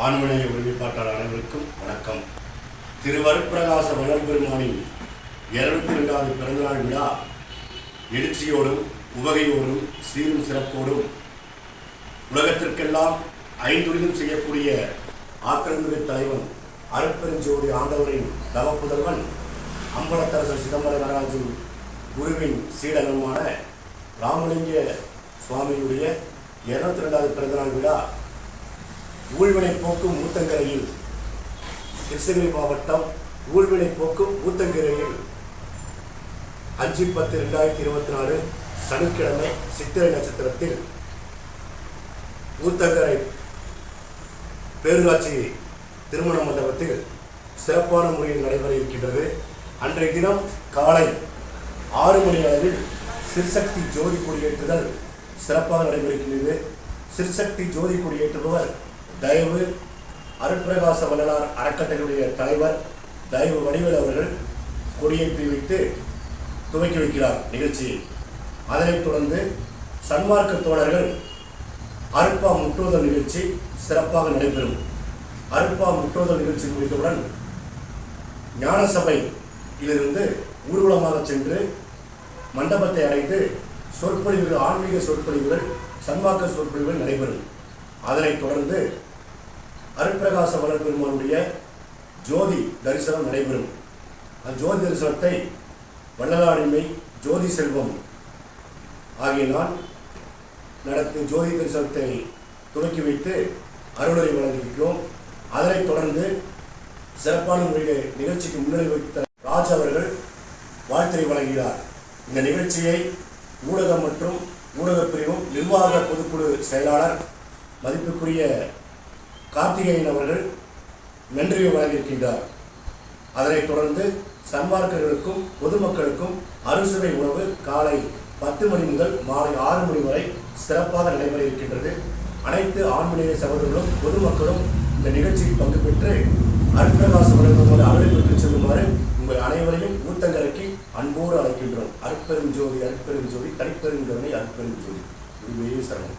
ஆண்மனைய ஒருமைப்பாட்டாளர் அனைவருக்கும் வணக்கம். திருவருப்பிரகாச வளர்பெருமானின் இருநூத்தி இரண்டாவது பிறந்தநாள் விழா எழுச்சியோடும் உவகையோடும் சீரும் சிறப்போடும் உலகத்திற்கெல்லாம் ஐந்துரிலும் செய்யக்கூடிய ஆத்திரமிகு தலைவன் அருட்பெருஞ்சோதி ஆண்டவரின் தவப்புதல்வன் அம்பலத்தரசர் சிதம்பர நடராஜன் குருவின் சீடகமான ராமலிங்க சுவாமியுடைய இருநூத்தி ரெண்டாவது பிறந்தநாள் விழா ஊழ்வினை போக்கும் ஊத்தங்கரையில் கிருஷ்ணகிரி மாவட்டம் ஊழ்வினை போக்கும் ஊத்தங்கரையில் அஞ்சு பத்து ரெண்டாயிரத்தி இருபத்தி நாலு சனிக்கிழமை சித்திரை நட்சத்திரத்தில் ஊத்தங்கரை பேரூராட்சி திருமண மண்டபத்தில் சிறப்பான முறையில் நடைபெற இருக்கின்றது. அன்றைய தினம் காலை ஆறு மணி அளவில் சிற்சக்தி ஜோதி கொடியேற்றுதல் சிறப்பாக நடைபெறுகின்றது. சிற்சக்தி ஜோதி கொடியேற்றுபவர் தயவு அருட்பிரகாச வள்ளலார் அறக்கட்டளையுடைய தலைவர் தயவு வடிவேல் அவர்கள் கொடியேற்றி வைத்து துவக்கி வைக்கிறார் நிகழ்ச்சியை அதனைத் தொடர்ந்து சன்மார்க்க தோழர்கள் அருப்பா முற்றோதல் நிகழ்ச்சி சிறப்பாக நடைபெறும். அருப்பா முற்றோதல் நிகழ்ச்சி முடித்தவுடன் ஞானசபையிலிருந்து ஊர்வலமாக சென்று மண்டபத்தை அடைந்து சொற்பொழிவுகள் ஆன்மீக சொற்பொழிவுகள் சன்மார்க்க சொற்பொழிவுகள் நடைபெறும். அதனைத் தொடர்ந்து அருட்பிரகாச வளர்பெருமானுடைய ஜோதி தரிசனம் நடைபெறும். அந்த ஜோதி தரிசனத்தை வள்ளலாடிமை ஜோதி செல்வம் ஆகிய நான் நடத்தி ஜோதி தரிசனத்தை துவக்கி வைத்து அருளை வழங்கியிருக்கிறோம். அதனைத் தொடர்ந்து சிறப்பான முறையில் நிகழ்ச்சிக்கு முன்னிலை வைத்த ராஜ் அவர்கள் வாழ்த்தை வழங்குகிறார். இந்த நிகழ்ச்சியை ஊடகம் மற்றும் ஊடகப் பிரிவும் நிர்வாக பொதுக்குழு செயலாளர் மதிப்புக்குரிய கார்த்திகேயன் அவர்கள் நன்றியை வழங்கியிருக்கின்றார். அதனைத் தொடர்ந்து சன்மார்க்கர்களுக்கும் பொதுமக்களுக்கும் அறுசுவை உணவு காலை பத்து மணி முதல் மாலை ஆறு மணி வரை சிறப்பாக நடைபெற இருக்கின்றது. அனைத்து ஆண்மனித சகோதரர்களும் பொதுமக்களும் இந்த நிகழ்ச்சியில் பங்கு பெற்று அருட்பிரகாச வழங்கும்போது அருளை பெற்று செல்லுமாறு உங்கள் அனைவரையும் ஊத்தங்கரைக்கு அன்போடு அழைக்கின்றோம். அருட்பெரும் ஜோதி அருட்பெரும் ஜோதி தனிப்பெரும் கருணை அருட்பெரும் ஜோதி. இதுவே சரணம்.